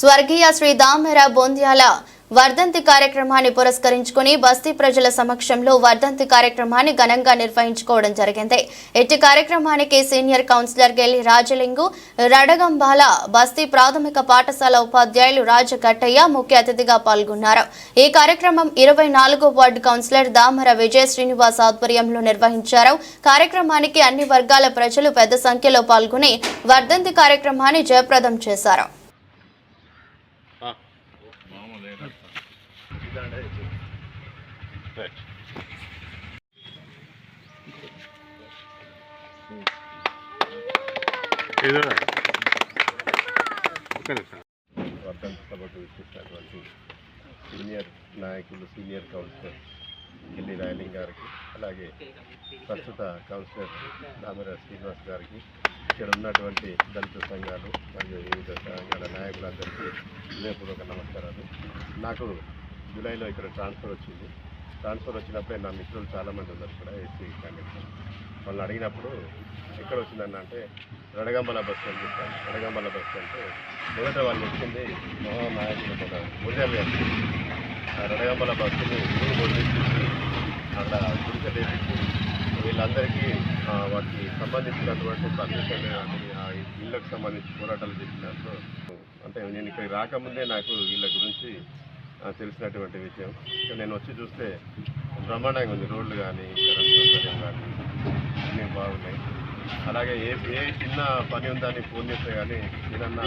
స్వర్గీయ శ్రీ దామెర బోంద్యాల వర్ధంతి కార్యక్రమాన్ని పురస్కరించుకుని బస్తీ ప్రజల సమక్షంలో వర్ధంతి కార్యక్రమాన్ని ఘనంగా నిర్వహించుకోవడం జరిగింది. ఇట్టి కార్యక్రమానికి సీనియర్ కౌన్సిలర్ గెల్లి రాజలింగు రడగంబాల బస్తీ ప్రాథమిక పాఠశాల ఉపాధ్యాయులు రాజగట్టయ్య ముఖ్య అతిథిగా పాల్గొన్నారు. ఈ కార్యక్రమం ఇరవై నాలుగో వార్డు కౌన్సిలర్ దామర విజయ శ్రీనివాస్ ఆధ్వర్యంలో నిర్వహించారు. కార్యక్రమానికి అన్ని వర్గాల ప్రజలు పెద్ద సంఖ్యలో పాల్గొని వర్ధంతి కార్యక్రమాన్ని జయప్రదం చేశారు. ఏదో ఒక్క నిమిషం వర్ధంతి సభకు విచ్చేసినటువంటి సీనియర్ నాయకులు సీనియర్ కౌన్సిలర్ గిల్లి రాయలింగ్ గారికి అలాగే ప్రస్తుత కౌన్సిలర్ దామెర శ్రీనివాస్ గారికి ఇక్కడ ఉన్నటువంటి దళిత సంఘాలు మరియు వివిధ సంఘాల నాయకులందరికీ హృదయపూర్వక నమస్కారాలు. నాకు జూలైలో ఇక్కడ ట్రాన్స్ఫర్ వచ్చింది. ట్రాన్స్ఫర్ వచ్చినప్పుడే నా మిత్రులు చాలామంది ఉన్నారు ఇక్కడ ఎస్సీ క్యాండిడేట్స్. వాళ్ళని అడిగినప్పుడు ఎక్కడ వచ్చిందన్న అంటే రడగంబల బస్ అని చెప్పాను రడగంబల బస్ అంటే మొదట వాళ్ళు వచ్చింది మహానాయకులు మన ఉదయం ఆ రడగంబల బస్సుని ఊరు అక్కడ గుడిసె వీళ్ళందరికీ వాటికి సంబంధించినటువంటి పర్మిషన్ కానీ ఇళ్ళకు సంబంధించి పోరాటాలు చేసినట్లు అంటే నేను ఇక్కడికి రాకముందే నాకు వీళ్ళ గురించి తెలిసినటువంటి విషయం. నేను వచ్చి చూస్తే బ్రహ్మాండంగా ఉంది. రోడ్లు కానీ ఇక్కడ సౌకర్యం కానీ అన్నీ బాగున్నాయి. అలాగే ఏ ఏ చిన్న పని ఉందని ఫోన్ చేస్తే కానీ ఏదన్నా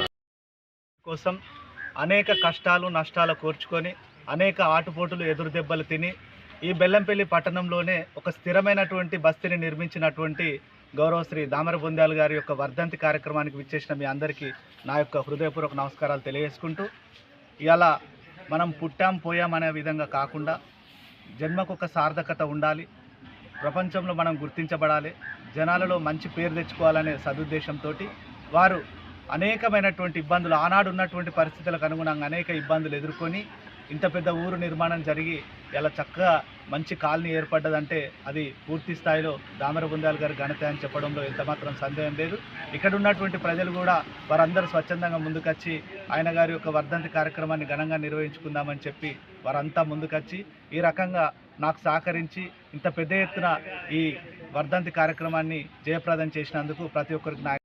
కోసం అనేక కష్టాలు నష్టాలు కోర్చుకొని అనేక ఆటుపోటులు ఎదురు దెబ్బలు తిని ఈ బెల్లంపల్లి పట్టణంలోనే ఒక స్థిరమైనటువంటి బస్తీని నిర్మించినటువంటి గౌరవశ్రీ దామర బొందాలు గారి యొక్క వర్ధంతి కార్యక్రమానికి విచ్చేసిన మీ అందరికీ నా యొక్క హృదయపూర్వక నమస్కారాలు తెలియజేసుకుంటూ ఇలా మనం పుట్టాం పోయాం అనే విధంగా కాకుండా జన్మకు ఒక సార్థకత ఉండాలి ప్రపంచంలో మనం గుర్తించబడాలి జనాలలో మంచి పేరు తెచ్చుకోవాలనే సదుద్దేశంతో వారు అనేకమైనటువంటి ఇబ్బందులు ఆనాడు ఉన్నటువంటి పరిస్థితులకు అనుగుణంగా అనేక ఇబ్బందులు ఎదుర్కొని ఇంత పెద్ద ఊరు నిర్మాణం జరిగి ఇలా చక్కగా మంచి కాలనీ ఏర్పడ్డదంటే అది పూర్తి స్థాయిలో దామర బృందాలు గారి ఘనత అని చెప్పడంలో ఎంతమాత్రం సందేహం లేదు. ఇక్కడ ఉన్నటువంటి ప్రజలు కూడా వారందరూ స్వచ్ఛందంగా ముందుకొచ్చి ఆయన గారి యొక్క వర్ధంతి కార్యక్రమాన్ని ఘనంగా నిర్వహించుకుందామని చెప్పి వారంతా ముందుకొచ్చి ఈ రకంగా నాకు సహకరించి ఇంత పెద్ద ఎత్తున ఈ వర్ధంతి కార్యక్రమాన్ని జయప్రదం చేసినందుకు ప్రతి ఒక్కరికి